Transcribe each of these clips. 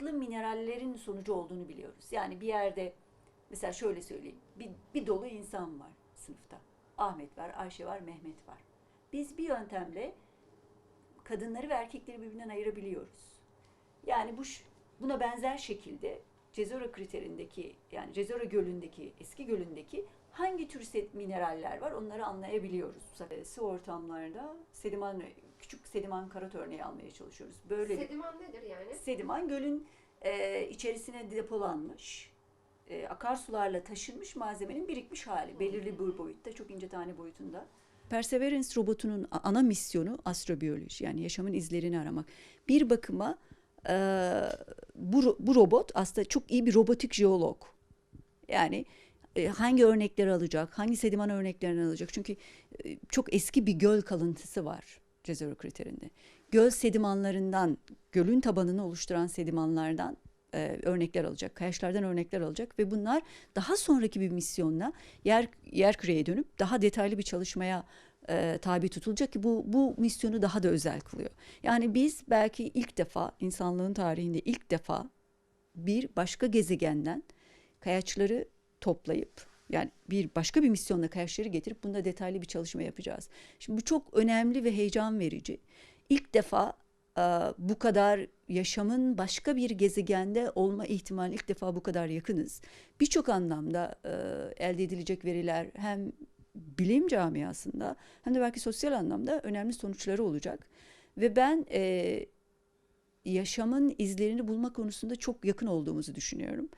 farklı minerallerin sonucu olduğunu biliyoruz. Yani bir yerde mesela şöyle söyleyeyim. Bir, bir dolu insan var sınıfta. Ahmet var, Ayşe var, Mehmet var. Biz bir yöntemle kadınları ve erkekleri birbirinden ayırabiliyoruz. Yani bu buna benzer şekilde Cezora kriterindeki yani Cezora gölündeki eski gölündeki hangi tür set mineraller var onları anlayabiliyoruz. Su ortamlarda sediman küçük sediman karat örneği almaya çalışıyoruz. Böyle Sediman nedir yani? Sediman gölün e, içerisine depolanmış, e, akarsularla taşınmış malzemenin birikmiş hali. Belirli bir boyutta, çok ince tane boyutunda. Perseverance robotunun ana misyonu astrobiyoloji yani yaşamın izlerini aramak. Bir bakıma e, bu, bu robot aslında çok iyi bir robotik jeolog. Yani e, hangi örnekleri alacak, hangi sediman örneklerini alacak. Çünkü e, çok eski bir göl kalıntısı var Cezero kriterinde. Göl sedimanlarından, gölün tabanını oluşturan sedimanlardan e, örnekler alacak, kayaçlardan örnekler alacak ve bunlar daha sonraki bir misyonla yer yer küreye dönüp daha detaylı bir çalışmaya e, tabi tutulacak ki bu bu misyonu daha da özel kılıyor. Yani biz belki ilk defa insanlığın tarihinde ilk defa bir başka gezegenden kayaçları toplayıp yani bir başka bir misyonla kayaçları getirip bunda detaylı bir çalışma yapacağız. Şimdi bu çok önemli ve heyecan verici. İlk defa bu kadar yaşamın başka bir gezegende olma ihtimali ilk defa bu kadar yakınız. Birçok anlamda elde edilecek veriler hem bilim camiasında hem de belki sosyal anlamda önemli sonuçları olacak. Ve ben e, yaşamın izlerini bulma konusunda çok yakın olduğumuzu düşünüyorum.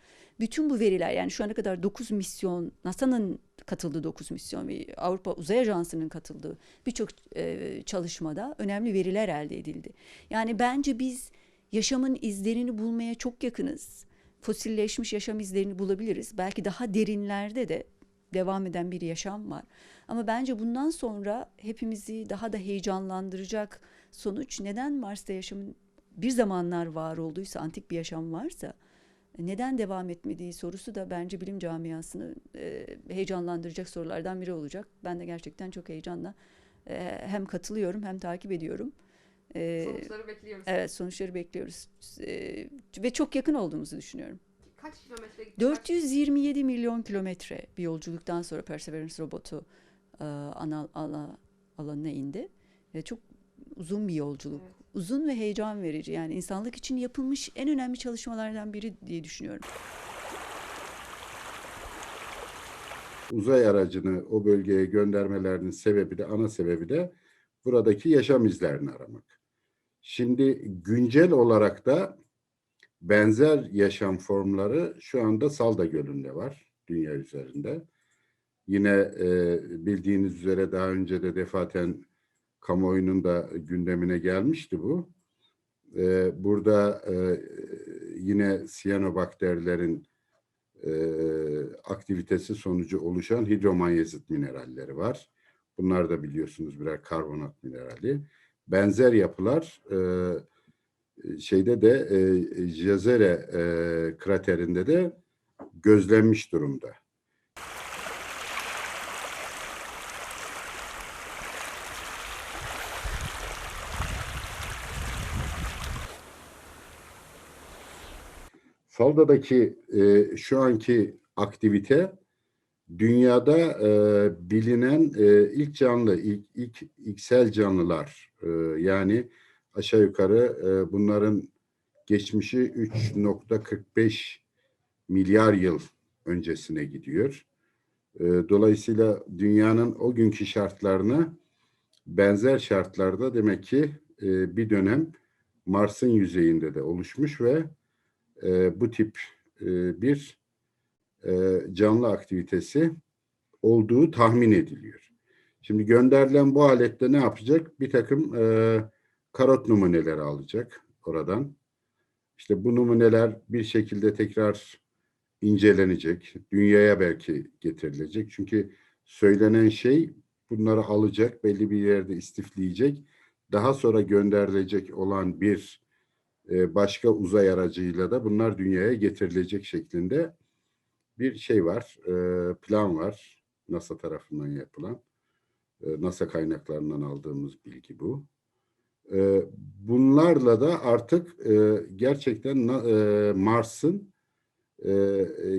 Bütün bu veriler yani şu ana kadar 9 misyon, NASA'nın katıldığı 9 misyon ve Avrupa Uzay Ajansı'nın katıldığı birçok e, çalışmada önemli veriler elde edildi. Yani bence biz yaşamın izlerini bulmaya çok yakınız. Fosilleşmiş yaşam izlerini bulabiliriz. Belki daha derinlerde de devam eden bir yaşam var. Ama bence bundan sonra hepimizi daha da heyecanlandıracak sonuç neden Mars'ta yaşamın bir zamanlar var olduysa, antik bir yaşam varsa neden devam etmediği sorusu da bence bilim camiasını e, heyecanlandıracak sorulardan biri olacak. Ben de gerçekten çok heyecanla e, hem katılıyorum hem takip ediyorum. E, Sonuçları bekliyoruz. evet sonuçları bekliyoruz E, ve çok yakın olduğumuzu düşünüyorum. Kaç kilometre gitti? 427 milyon kilometre bir yolculuktan sonra Perseverance robotu e, ana ala, alanına indi. Ve çok uzun bir yolculuk. Evet. Uzun ve heyecan verici. Yani insanlık için yapılmış en önemli çalışmalardan biri diye düşünüyorum. uzay aracını o bölgeye göndermelerinin sebebi de ana sebebi de buradaki yaşam izlerini aramak. Şimdi güncel olarak da benzer yaşam formları şu anda Salda Gölü'nde var dünya üzerinde. Yine e, bildiğiniz üzere daha önce de defaten kamuoyunun da gündemine gelmişti bu. E, burada e, yine siyanobakterilerin e, aktivitesi sonucu oluşan hidromanyezit mineralleri var. Bunlar da biliyorsunuz birer karbonat minerali. Benzer yapılar e, şeyde de e, Jezere e, kraterinde de gözlenmiş durumda. Salda'daki e, şu anki aktivite dünyada e, bilinen e, ilk canlı, ilk, ilk iksel canlılar. E, yani aşağı yukarı e, bunların geçmişi 3.45 milyar yıl öncesine gidiyor. E, dolayısıyla dünyanın o günkü şartlarına benzer şartlarda demek ki e, bir dönem Mars'ın yüzeyinde de oluşmuş ve e, bu tip e, bir e, canlı aktivitesi olduğu tahmin ediliyor. Şimdi gönderilen bu alette ne yapacak? Bir takım e, karot numuneleri alacak oradan. İşte bu numuneler bir şekilde tekrar incelenecek. Dünyaya belki getirilecek. Çünkü söylenen şey bunları alacak, belli bir yerde istifleyecek. Daha sonra gönderilecek olan bir e, başka uzay aracıyla da bunlar dünyaya getirilecek şeklinde bir şey var, e, plan var. NASA tarafından yapılan. E, NASA kaynaklarından aldığımız bilgi bu. Bunlarla da artık gerçekten Mars'ın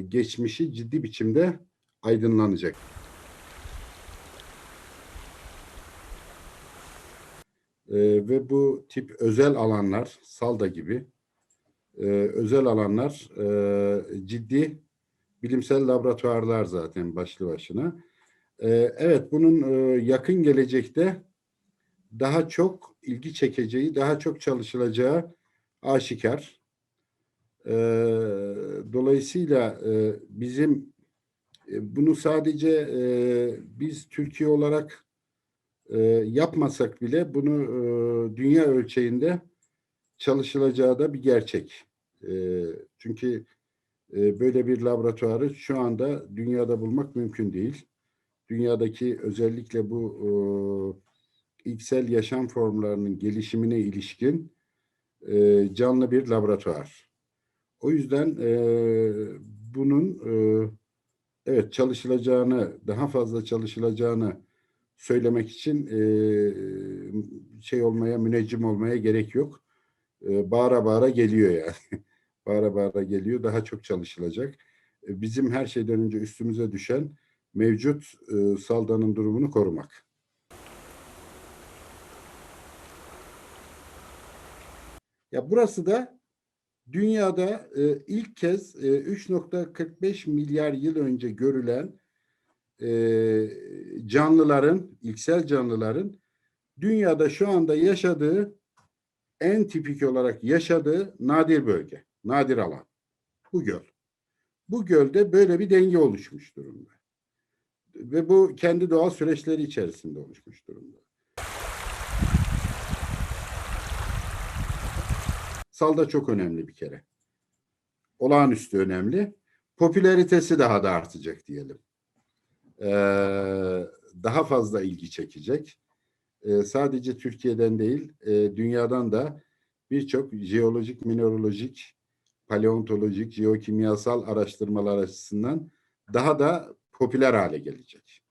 geçmişi ciddi biçimde aydınlanacak. E, ve bu tip özel alanlar, Salda gibi e, özel alanlar e, ciddi bilimsel laboratuvarlar zaten başlı başına. E, evet, bunun e, yakın gelecekte daha çok ilgi çekeceği, daha çok çalışılacağı aşikar. E, dolayısıyla e, bizim e, bunu sadece e, biz Türkiye olarak e, yapmasak bile bunu e, dünya ölçeğinde çalışılacağı da bir gerçek. E, çünkü e, böyle bir laboratuvarı şu anda dünyada bulmak mümkün değil. Dünyadaki özellikle bu e, ilksel yaşam formlarının gelişimine ilişkin e, canlı bir laboratuvar. O yüzden e, bunun e, evet çalışılacağını, daha fazla çalışılacağını söylemek için e, şey olmaya, müneccim olmaya gerek yok. E, bağıra bağıra geliyor yani. bağıra bağıra geliyor. Daha çok çalışılacak. E, bizim her şeyden önce üstümüze düşen mevcut e, saldanın durumunu korumak. Ya burası da dünyada e, ilk kez e, 3.45 milyar yıl önce görülen e, canlıların, ilksel canlıların dünyada şu anda yaşadığı en tipik olarak yaşadığı nadir bölge, nadir alan. Bu göl. Bu gölde böyle bir denge oluşmuş durumda. Ve bu kendi doğal süreçleri içerisinde oluşmuş durumda. Salda çok önemli bir kere. Olağanüstü önemli. Popülaritesi daha da artacak diyelim. Ee, daha fazla ilgi çekecek. Ee, sadece Türkiye'den değil, e, dünyadan da birçok jeolojik, mineralojik, paleontolojik, jeokimyasal araştırmalar açısından daha da popüler hale gelecek.